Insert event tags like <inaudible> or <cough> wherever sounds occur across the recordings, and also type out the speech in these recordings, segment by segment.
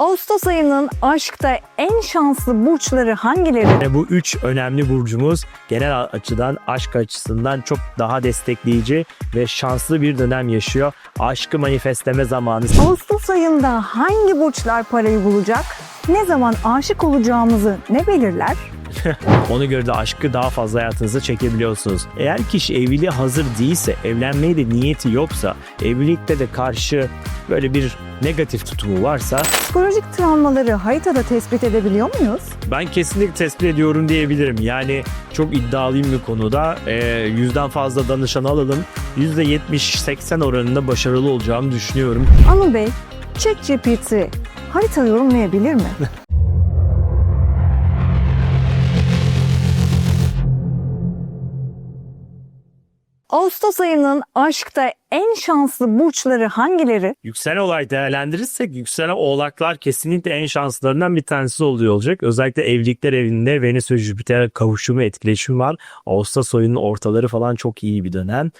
Ağustos ayının aşkta en şanslı burçları hangileri? Ve bu üç önemli burcumuz genel açıdan aşk açısından çok daha destekleyici ve şanslı bir dönem yaşıyor. Aşkı manifestleme zamanı. Ağustos ayında hangi burçlar parayı bulacak? Ne zaman aşık olacağımızı ne belirler? <laughs> Ona göre de aşkı daha fazla hayatınıza çekebiliyorsunuz. Eğer kişi evliliğe hazır değilse, evlenmeye de niyeti yoksa, evlilikte de karşı böyle bir negatif tutumu varsa Psikolojik travmaları haritada tespit edebiliyor muyuz? ben kesinlikle tespit ediyorum diyebilirim. Yani çok iddialıyım bu konuda. Ee, yüzden fazla danışan alalım. %70-80 oranında başarılı olacağımı düşünüyorum. Anıl Bey, ChatGPT harita yorumlayabilir mi? <laughs> Ağustos ayının aşkta en şanslı burçları hangileri? Yükselen olay değerlendirirsek yükselen oğlaklar kesinlikle en şanslarından bir tanesi oluyor olacak. Özellikle evlilikler evinde Venüs ve Jüpiter kavuşumu etkileşimi var. Ağustos ayının ortaları falan çok iyi bir dönem.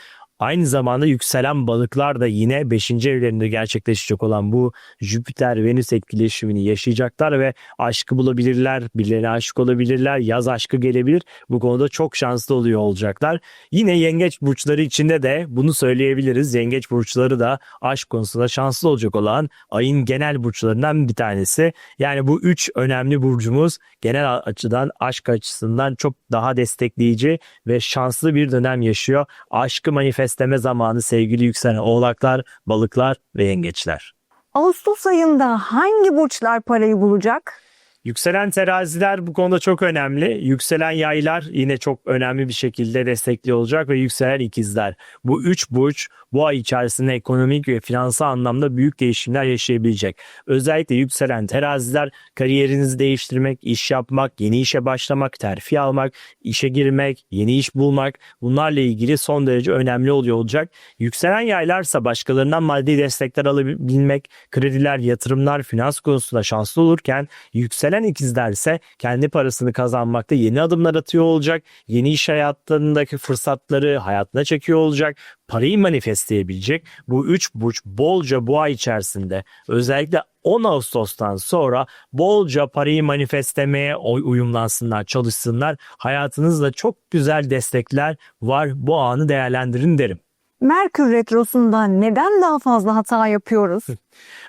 Aynı zamanda yükselen balıklar da yine 5. evlerinde gerçekleşecek olan bu Jüpiter-Venüs etkileşimini yaşayacaklar ve aşkı bulabilirler, birilerine aşık olabilirler, yaz aşkı gelebilir. Bu konuda çok şanslı oluyor olacaklar. Yine yengeç burçları içinde de bunu söyleyebiliriz. Yengeç burçları da aşk konusunda şanslı olacak olan ayın genel burçlarından bir tanesi. Yani bu üç önemli burcumuz genel açıdan aşk açısından çok daha destekleyici ve şanslı bir dönem yaşıyor. Aşkı manifestleme zamanı sevgili yükselen oğlaklar, balıklar ve yengeçler. Ağustos ayında hangi burçlar parayı bulacak? Yükselen teraziler bu konuda çok önemli. Yükselen yaylar yine çok önemli bir şekilde destekli olacak ve yükselen ikizler. Bu üç burç bu ay içerisinde ekonomik ve finansal anlamda büyük değişimler yaşayabilecek. Özellikle yükselen teraziler kariyerinizi değiştirmek, iş yapmak, yeni işe başlamak, terfi almak, işe girmek, yeni iş bulmak bunlarla ilgili son derece önemli oluyor olacak. Yükselen yaylarsa başkalarından maddi destekler alabilmek, krediler, yatırımlar, finans konusunda şanslı olurken yükselen ikizler ise kendi parasını kazanmakta yeni adımlar atıyor olacak. Yeni iş hayatlarındaki fırsatları hayatına çekiyor olacak. Parayı manifestleyebilecek. Bu üç burç bolca bu ay içerisinde özellikle 10 Ağustos'tan sonra bolca parayı manifestlemeye oy- uyumlansınlar, çalışsınlar. Hayatınızda çok güzel destekler var. Bu anı değerlendirin derim. Merkür Retrosu'nda neden daha fazla hata yapıyoruz?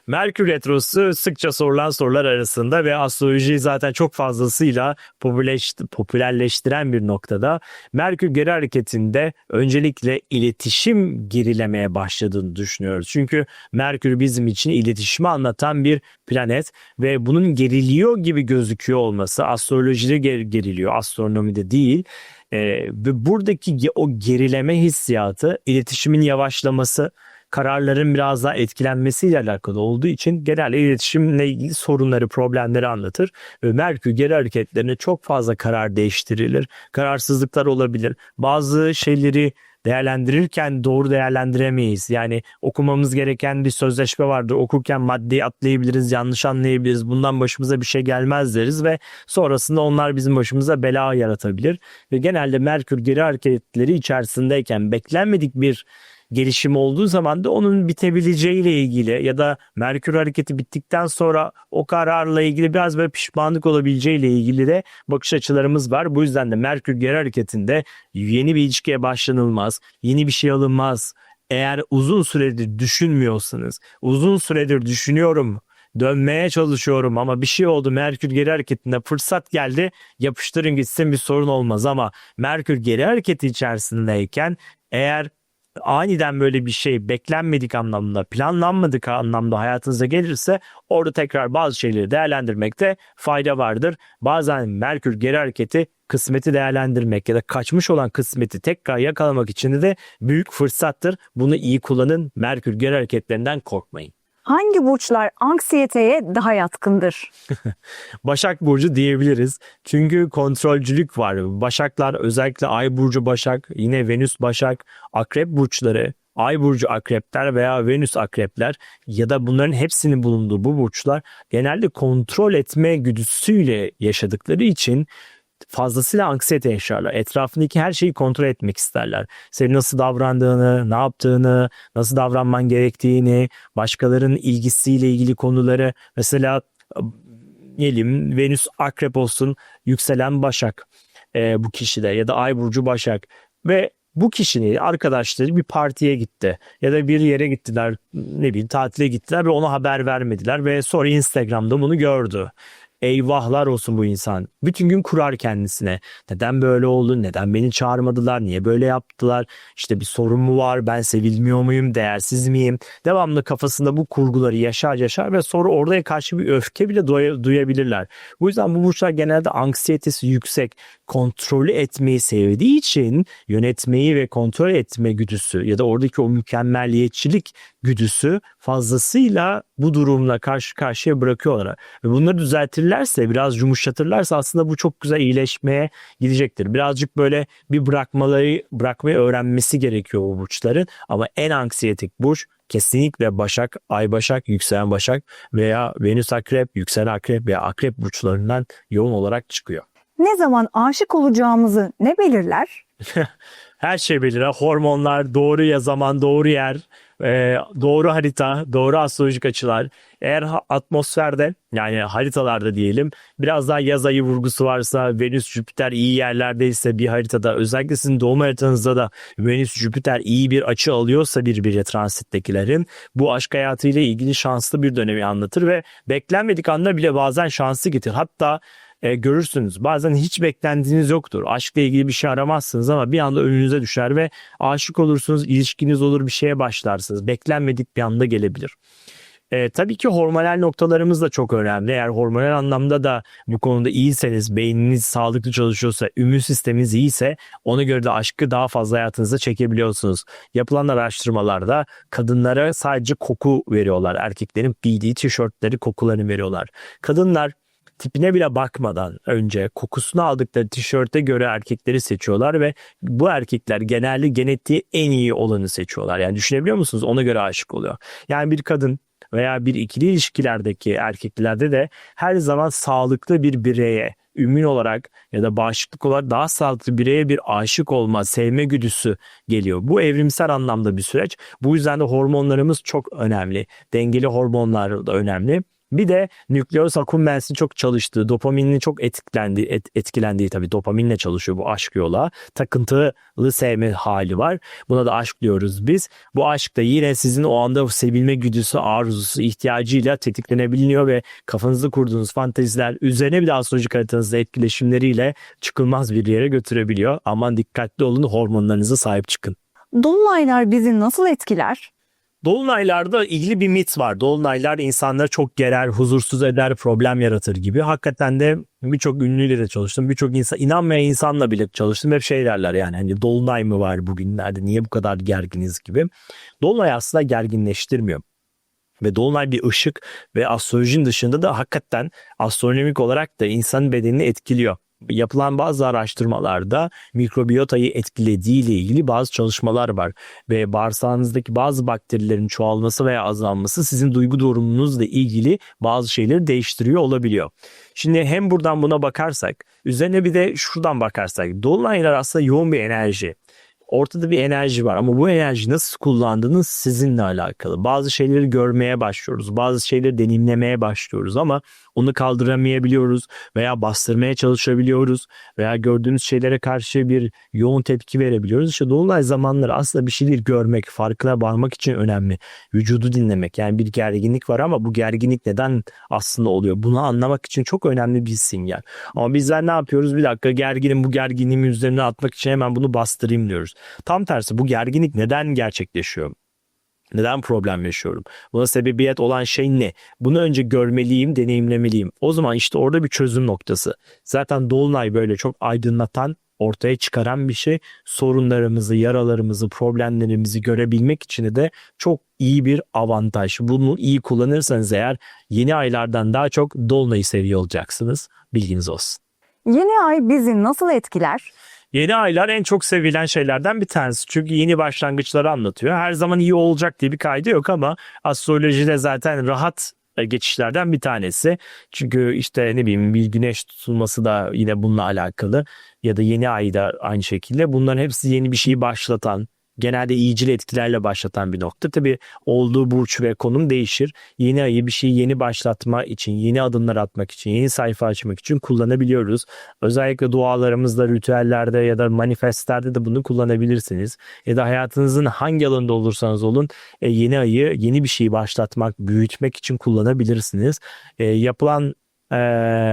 Merkür Retrosu sıkça sorulan sorular arasında ve astrolojiyi zaten çok fazlasıyla popülerleştiren bir noktada. Merkür geri hareketinde öncelikle iletişim gerilemeye başladığını düşünüyoruz. Çünkü Merkür bizim için iletişimi anlatan bir planet ve bunun geriliyor gibi gözüküyor olması astrolojide ger- geriliyor, astronomide değil. Ee, ve buradaki o gerileme hissiyatı, iletişimin yavaşlaması, kararların biraz daha etkilenmesiyle alakalı olduğu için genel iletişimle ilgili sorunları, problemleri anlatır. Ve Merkür geri hareketlerine çok fazla karar değiştirilir. Kararsızlıklar olabilir. Bazı şeyleri değerlendirirken doğru değerlendiremeyiz. Yani okumamız gereken bir sözleşme vardır. Okurken maddeyi atlayabiliriz, yanlış anlayabiliriz. Bundan başımıza bir şey gelmez deriz ve sonrasında onlar bizim başımıza bela yaratabilir. Ve genelde Merkür geri hareketleri içerisindeyken beklenmedik bir gelişim olduğu zaman da onun bitebileceğiyle ilgili ya da Merkür hareketi bittikten sonra o kararla ilgili biraz böyle pişmanlık olabileceğiyle ilgili de bakış açılarımız var. Bu yüzden de Merkür geri hareketinde yeni bir ilişkiye başlanılmaz, yeni bir şey alınmaz. Eğer uzun süredir düşünmüyorsanız, uzun süredir düşünüyorum, dönmeye çalışıyorum ama bir şey oldu Merkür geri hareketinde fırsat geldi yapıştırın gitsin bir sorun olmaz ama Merkür geri hareketi içerisindeyken eğer aniden böyle bir şey beklenmedik anlamda, planlanmadık anlamda hayatınıza gelirse orada tekrar bazı şeyleri değerlendirmekte fayda vardır. Bazen Merkür geri hareketi kısmeti değerlendirmek ya da kaçmış olan kısmeti tekrar yakalamak için de büyük fırsattır. Bunu iyi kullanın. Merkür geri hareketlerinden korkmayın. Hangi burçlar anksiyeteye daha yatkındır? <laughs> Başak Burcu diyebiliriz. Çünkü kontrolcülük var. Başaklar özellikle Ay Burcu Başak, yine Venüs Başak, Akrep Burçları, Ay Burcu Akrepler veya Venüs Akrepler ya da bunların hepsinin bulunduğu bu burçlar genelde kontrol etme güdüsüyle yaşadıkları için fazlasıyla anksiyete yaşarlar. Etrafındaki her şeyi kontrol etmek isterler. Senin nasıl davrandığını, ne yaptığını, nasıl davranman gerektiğini, başkalarının ilgisiyle ilgili konuları mesela diyelim Venüs akrep olsun yükselen Başak e, bu kişide ya da Ay burcu Başak ve bu kişinin arkadaşları bir partiye gitti ya da bir yere gittiler ne bileyim tatile gittiler ve ona haber vermediler ve sonra Instagram'da bunu gördü. Eyvahlar olsun bu insan. Bütün gün kurar kendisine. Neden böyle oldu? Neden beni çağırmadılar? Niye böyle yaptılar? İşte bir sorun mu var? Ben sevilmiyor muyum? Değersiz miyim? Devamlı kafasında bu kurguları yaşar yaşar ve sonra oraya karşı bir öfke bile duya- duyabilirler. Bu yüzden bu burçlar genelde anksiyetesi yüksek, kontrolü etmeyi sevdiği için yönetmeyi ve kontrol etme güdüsü ya da oradaki o mükemmelliyetçilik güdüsü fazlasıyla bu durumla karşı karşıya bırakıyorlar. Ve bunları düzeltirlerse, biraz yumuşatırlarsa aslında bu çok güzel iyileşmeye gidecektir. Birazcık böyle bir bırakmaları, bırakmayı öğrenmesi gerekiyor bu burçların. Ama en anksiyetik burç kesinlikle Başak, Ay Başak, Yükselen Başak veya Venüs Akrep, Yükselen Akrep veya Akrep burçlarından yoğun olarak çıkıyor. Ne zaman aşık olacağımızı ne belirler? <laughs> Her şey belirler. Hormonlar, doğru ya zaman, doğru yer, e, doğru harita, doğru astrolojik açılar. Eğer atmosferde yani haritalarda diyelim biraz daha yaz ayı vurgusu varsa Venüs, Jüpiter iyi yerlerdeyse bir haritada özellikle sizin doğum haritanızda da Venüs, Jüpiter iyi bir açı alıyorsa birbirine transittekilerin bu aşk hayatıyla ilgili şanslı bir dönemi anlatır ve beklenmedik anda bile bazen şanslı getirir. Hatta e, görürsünüz. Bazen hiç beklentiniz yoktur. Aşkla ilgili bir şey aramazsınız ama bir anda önünüze düşer ve aşık olursunuz, ilişkiniz olur, bir şeye başlarsınız. Beklenmedik bir anda gelebilir. E, tabii ki hormonal noktalarımız da çok önemli. Eğer hormonal anlamda da bu konuda iyiyseniz, beyniniz sağlıklı çalışıyorsa, immün sisteminiz iyiyse ona göre de aşkı daha fazla hayatınıza çekebiliyorsunuz. Yapılan araştırmalarda kadınlara sadece koku veriyorlar. Erkeklerin giydiği tişörtleri kokularını veriyorlar. Kadınlar tipine bile bakmadan önce kokusunu aldıkları tişörte göre erkekleri seçiyorlar ve bu erkekler genelde genetiği en iyi olanı seçiyorlar. Yani düşünebiliyor musunuz? Ona göre aşık oluyor. Yani bir kadın veya bir ikili ilişkilerdeki erkeklerde de her zaman sağlıklı bir bireye ümün olarak ya da bağışıklık olarak daha sağlıklı bireye bir aşık olma, sevme güdüsü geliyor. Bu evrimsel anlamda bir süreç. Bu yüzden de hormonlarımız çok önemli. Dengeli hormonlar da önemli. Bir de nükleus accumbens'in çok çalıştığı, dopaminin çok etkilendiği, et, etkilendiği tabii dopaminle çalışıyor bu aşk yola. Takıntılı sevme hali var. Buna da aşk diyoruz biz. Bu aşk da yine sizin o anda sevilme güdüsü, arzusu, ihtiyacıyla tetiklenebiliyor ve kafanızda kurduğunuz fanteziler üzerine bir de astrolojik haritanızda etkileşimleriyle çıkılmaz bir yere götürebiliyor. Aman dikkatli olun hormonlarınıza sahip çıkın. Dolunaylar bizi nasıl etkiler? Dolunaylarda ilgili bir mit var. Dolunaylar insanları çok gerer, huzursuz eder, problem yaratır gibi. Hakikaten de birçok ünlüyle de çalıştım. Birçok insan, inanmayan insanla bile çalıştım. Hep şey derler yani hani dolunay mı var bugünlerde niye bu kadar gerginiz gibi. Dolunay aslında gerginleştirmiyor. Ve dolunay bir ışık ve astrolojinin dışında da hakikaten astronomik olarak da insanın bedenini etkiliyor. Yapılan bazı araştırmalarda mikrobiyotayı etkilediği ile ilgili bazı çalışmalar var ve bağırsağınızdaki bazı bakterilerin çoğalması veya azalması sizin duygu durumunuzla ilgili bazı şeyleri değiştiriyor olabiliyor. Şimdi hem buradan buna bakarsak, üzerine bir de şuradan bakarsak, dolunaylar aslında yoğun bir enerji. Ortada bir enerji var ama bu enerji nasıl kullandığınız sizinle alakalı. Bazı şeyleri görmeye başlıyoruz, bazı şeyleri deneyimlemeye başlıyoruz ama onu kaldıramayabiliyoruz veya bastırmaya çalışabiliyoruz veya gördüğümüz şeylere karşı bir yoğun tepki verebiliyoruz. İşte dolunay zamanları aslında bir şeyleri görmek, farkına varmak için önemli. Vücudu dinlemek yani bir gerginlik var ama bu gerginlik neden aslında oluyor? Bunu anlamak için çok önemli bir sinyal. Ama bizler ne yapıyoruz? Bir dakika gerginim bu gerginliğimi üzerine atmak için hemen bunu bastırayım diyoruz. Tam tersi bu gerginlik neden gerçekleşiyor? Neden problem yaşıyorum? Buna sebebiyet olan şey ne? Bunu önce görmeliyim, deneyimlemeliyim. O zaman işte orada bir çözüm noktası. Zaten Dolunay böyle çok aydınlatan, ortaya çıkaran bir şey. Sorunlarımızı, yaralarımızı, problemlerimizi görebilmek için de çok iyi bir avantaj. Bunu iyi kullanırsanız eğer yeni aylardan daha çok Dolunay'ı seviyor olacaksınız. Bilginiz olsun. Yeni ay bizi nasıl etkiler? Yeni aylar en çok sevilen şeylerden bir tanesi. Çünkü yeni başlangıçları anlatıyor. Her zaman iyi olacak diye bir kaydı yok ama astrolojide zaten rahat e, geçişlerden bir tanesi. Çünkü işte ne bileyim bir güneş tutulması da yine bununla alakalı ya da yeni ay da aynı şekilde. Bunların hepsi yeni bir şeyi başlatan, genelde iyicil etkilerle başlatan bir nokta. Tabii olduğu burç ve konum değişir. Yeni ayı bir şeyi yeni başlatma için, yeni adımlar atmak için, yeni sayfa açmak için kullanabiliyoruz. Özellikle dualarımızda, ritüellerde ya da manifestlerde de bunu kullanabilirsiniz. Ya da hayatınızın hangi alanında olursanız olun e, yeni ayı yeni bir şeyi başlatmak, büyütmek için kullanabilirsiniz. E, yapılan e,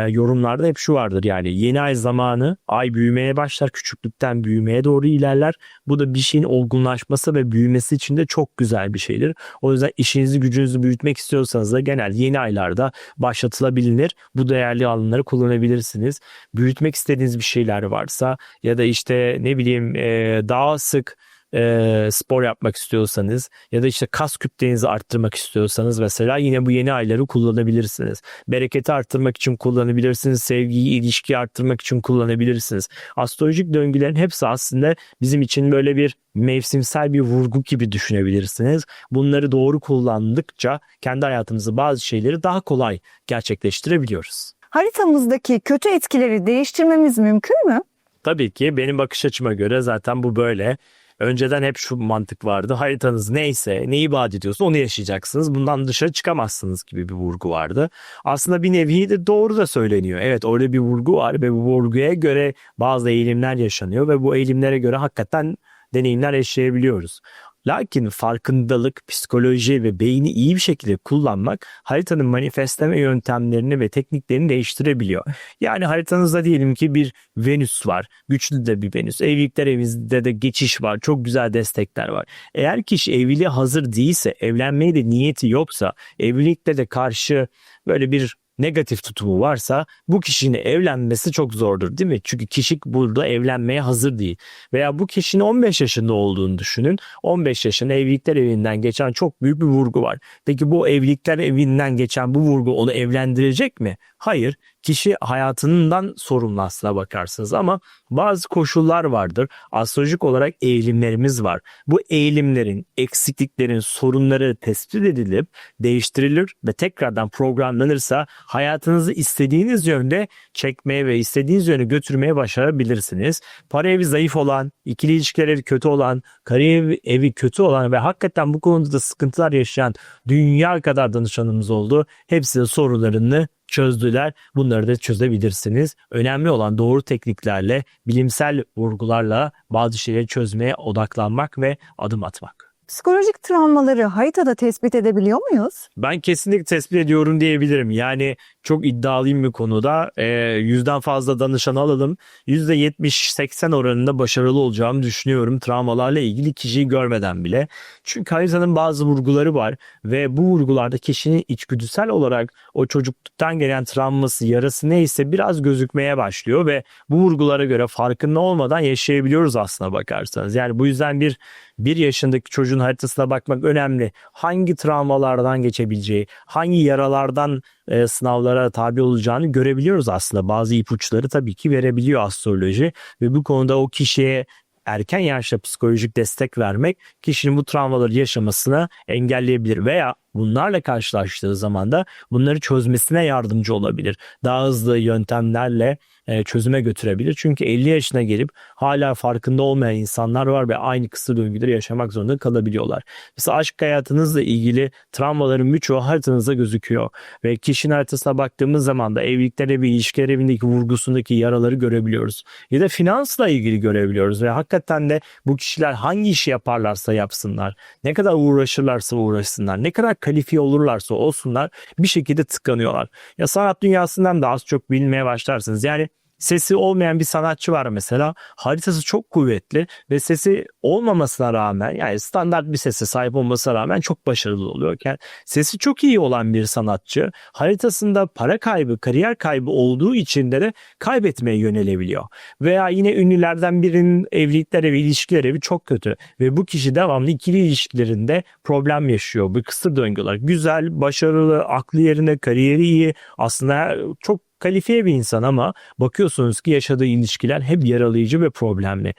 yorumlarda hep şu vardır yani yeni ay zamanı ay büyümeye başlar küçüklükten büyümeye doğru ilerler. Bu da bir şeyin olgunlaşması ve büyümesi için de çok güzel bir şeydir. O yüzden işinizi gücünüzü büyütmek istiyorsanız da genel yeni aylarda başlatılabilir. Bu değerli alanları kullanabilirsiniz. Büyütmek istediğiniz bir şeyler varsa ya da işte ne bileyim e, daha sık e, spor yapmak istiyorsanız ya da işte kas kütlenizi arttırmak istiyorsanız mesela yine bu yeni ayları kullanabilirsiniz. Bereketi arttırmak için kullanabilirsiniz. Sevgiyi, ilişkiyi arttırmak için kullanabilirsiniz. Astrolojik döngülerin hepsi aslında bizim için böyle bir mevsimsel bir vurgu gibi düşünebilirsiniz. Bunları doğru kullandıkça kendi hayatımızda bazı şeyleri daha kolay gerçekleştirebiliyoruz. Haritamızdaki kötü etkileri değiştirmemiz mümkün mü? Tabii ki benim bakış açıma göre zaten bu böyle. Önceden hep şu mantık vardı. Haritanız neyse, neyi vaat ediyorsa onu yaşayacaksınız. Bundan dışarı çıkamazsınız gibi bir vurgu vardı. Aslında bir nevi de doğru da söyleniyor. Evet orada bir vurgu var ve bu vurguya göre bazı eğilimler yaşanıyor ve bu eğilimlere göre hakikaten deneyimler yaşayabiliyoruz. Lakin farkındalık, psikoloji ve beyni iyi bir şekilde kullanmak haritanın manifestleme yöntemlerini ve tekniklerini değiştirebiliyor. Yani haritanızda diyelim ki bir Venüs var. Güçlü de bir Venüs. Evlilikler evinizde de geçiş var. Çok güzel destekler var. Eğer kişi evliliğe hazır değilse, evlenmeye de niyeti yoksa, evlilikte de karşı böyle bir negatif tutumu varsa bu kişinin evlenmesi çok zordur değil mi? Çünkü kişi burada evlenmeye hazır değil. Veya bu kişinin 15 yaşında olduğunu düşünün. 15 yaşında evlilikler evinden geçen çok büyük bir vurgu var. Peki bu evlilikler evinden geçen bu vurgu onu evlendirecek mi? Hayır. Kişi hayatından sorumlu aslına bakarsınız ama bazı koşullar vardır. Astrolojik olarak eğilimlerimiz var. Bu eğilimlerin, eksikliklerin, sorunları tespit edilip değiştirilir ve tekrardan programlanırsa hayatınızı istediğiniz yönde çekmeye ve istediğiniz yöne götürmeye başarabilirsiniz. Para evi zayıf olan, ikili ilişkiler evi kötü olan, kariyer evi- kötü olan ve hakikaten bu konuda da sıkıntılar yaşayan dünya kadar danışanımız oldu. Hepsi de sorularını çözdüler. Bunları da çözebilirsiniz. Önemli olan doğru tekniklerle, bilimsel vurgularla bazı şeyleri çözmeye odaklanmak ve adım atmak. Psikolojik travmaları haritada tespit edebiliyor muyuz? Ben kesinlikle tespit ediyorum diyebilirim. Yani çok iddialıyım bir konuda. Ee, yüzden fazla danışan alalım. %70-80 oranında başarılı olacağımı düşünüyorum. Travmalarla ilgili kişiyi görmeden bile. Çünkü haritanın bazı vurguları var ve bu vurgularda kişinin içgüdüsel olarak o çocukluktan gelen travması, yarası neyse biraz gözükmeye başlıyor ve bu vurgulara göre farkında olmadan yaşayabiliyoruz aslına bakarsanız. Yani bu yüzden bir bir yaşındaki çocuğun haritasına bakmak önemli. Hangi travmalardan geçebileceği, hangi yaralardan e, sınavlara tabi olacağını görebiliyoruz aslında. Bazı ipuçları tabii ki verebiliyor astroloji ve bu konuda o kişiye erken yaşta psikolojik destek vermek kişinin bu travmaları yaşamasına engelleyebilir veya bunlarla karşılaştığı zaman da bunları çözmesine yardımcı olabilir. Daha hızlı yöntemlerle e, çözüme götürebilir. Çünkü 50 yaşına gelip hala farkında olmayan insanlar var ve aynı kısır döngüleri yaşamak zorunda kalabiliyorlar. Mesela aşk hayatınızla ilgili travmaların birçoğu haritanızda gözüküyor. Ve kişinin haritasına baktığımız zaman da evlilikler evi, ilişkiler evindeki vurgusundaki yaraları görebiliyoruz. Ya da finansla ilgili görebiliyoruz. Ve hakikaten de bu kişiler hangi işi yaparlarsa yapsınlar, ne kadar uğraşırlarsa uğraşsınlar, ne kadar kalifiye olurlarsa olsunlar bir şekilde tıkanıyorlar. Ya sanat dünyasından da az çok bilmeye başlarsınız. Yani sesi olmayan bir sanatçı var mesela. Haritası çok kuvvetli ve sesi olmamasına rağmen yani standart bir sese sahip olmasına rağmen çok başarılı oluyorken sesi çok iyi olan bir sanatçı haritasında para kaybı, kariyer kaybı olduğu için de, kaybetmeye yönelebiliyor. Veya yine ünlülerden birinin evlilikler evi, ilişkiler evi çok kötü ve bu kişi devamlı ikili ilişkilerinde problem yaşıyor. Bu kısır döngüler. Güzel, başarılı, aklı yerine, kariyeri iyi. Aslında çok kalifiye bir insan ama bakıyorsunuz ki yaşadığı ilişkiler hep yaralayıcı ve problemli.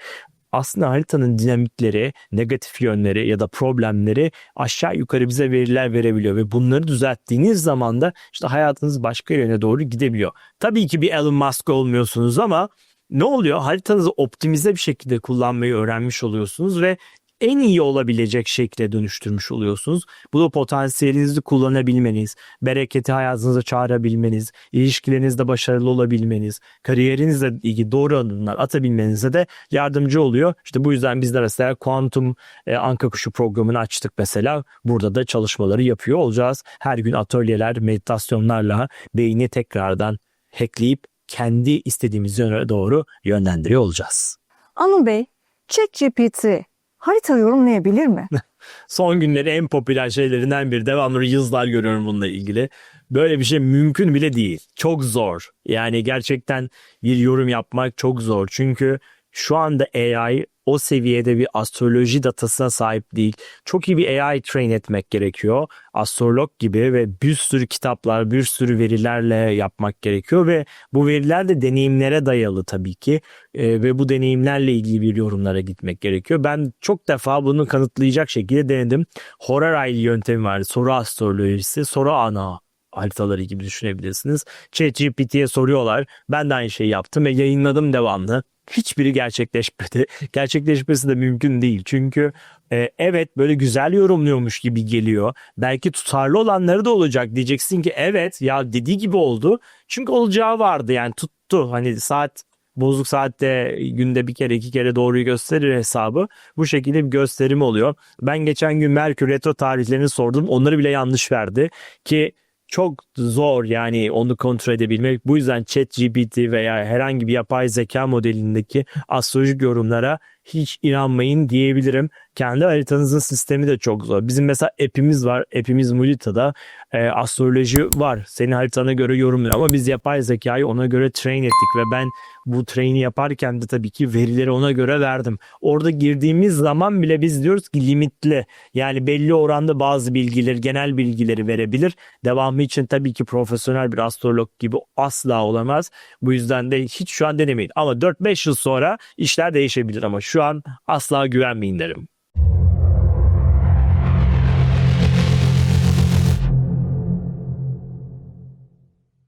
Aslında haritanın dinamikleri, negatif yönleri ya da problemleri aşağı yukarı bize veriler verebiliyor ve bunları düzelttiğiniz zaman da işte hayatınız başka yöne doğru gidebiliyor. Tabii ki bir Elon Musk olmuyorsunuz ama ne oluyor? Haritanızı optimize bir şekilde kullanmayı öğrenmiş oluyorsunuz ve en iyi olabilecek şekle dönüştürmüş oluyorsunuz. Bu da potansiyelinizi kullanabilmeniz, bereketi hayatınıza çağırabilmeniz, ilişkilerinizde başarılı olabilmeniz, kariyerinizle ilgili doğru adımlar atabilmenize de yardımcı oluyor. İşte bu yüzden biz de mesela kuantum e, anka kuşu programını açtık mesela. Burada da çalışmaları yapıyor olacağız. Her gün atölyeler, meditasyonlarla beyni tekrardan hackleyip kendi istediğimiz yöne doğru yönlendiriyor olacağız. Anıl Bey, ChatGPT harita yorumlayabilir mi? <laughs> Son günleri en popüler şeylerinden biri. Devamlı yazılar görüyorum bununla ilgili. Böyle bir şey mümkün bile değil. Çok zor. Yani gerçekten bir yorum yapmak çok zor. Çünkü şu anda AI o seviyede bir astroloji datasına sahip değil. Çok iyi bir AI train etmek gerekiyor. Astrolog gibi ve bir sürü kitaplar, bir sürü verilerle yapmak gerekiyor ve bu veriler de deneyimlere dayalı tabii ki Ee, ve bu deneyimlerle ilgili bir yorumlara gitmek gerekiyor. Ben çok defa bunu kanıtlayacak şekilde denedim. Horaraylı yöntemi var. Soru astrolojisi, soru ana haritaları gibi düşünebilirsiniz. ChatGPT'ye soruyorlar. Ben de aynı şeyi yaptım ve yayınladım devamlı. Hiçbiri gerçekleşmedi. <laughs> Gerçekleşmesi de mümkün değil. Çünkü e, evet böyle güzel yorumluyormuş gibi geliyor. Belki tutarlı olanları da olacak. Diyeceksin ki evet ya dediği gibi oldu. Çünkü olacağı vardı yani tuttu. Hani saat bozuk saatte günde bir kere iki kere doğruyu gösterir hesabı. Bu şekilde bir gösterim oluyor. Ben geçen gün Merkür retro tarihlerini sordum. Onları bile yanlış verdi ki çok zor yani onu kontrol edebilmek. Bu yüzden ChatGPT veya herhangi bir yapay zeka modelindeki astrolojik yorumlara hiç inanmayın diyebilirim. Kendi haritanızın sistemi de çok zor. Bizim mesela app'imiz var. App'imiz Mulita'da e, astroloji var. Senin haritana göre yorumluyor ama biz yapay zekayı ona göre train ettik ve ben bu train'i yaparken de tabii ki verileri ona göre verdim. Orada girdiğimiz zaman bile biz diyoruz ki limitli. Yani belli oranda bazı bilgileri, genel bilgileri verebilir. Devamı için tabii ki profesyonel bir astrolog gibi asla olamaz. Bu yüzden de hiç şu an denemeyin. Ama 4-5 yıl sonra işler değişebilir ama şu an asla güvenmeyin derim.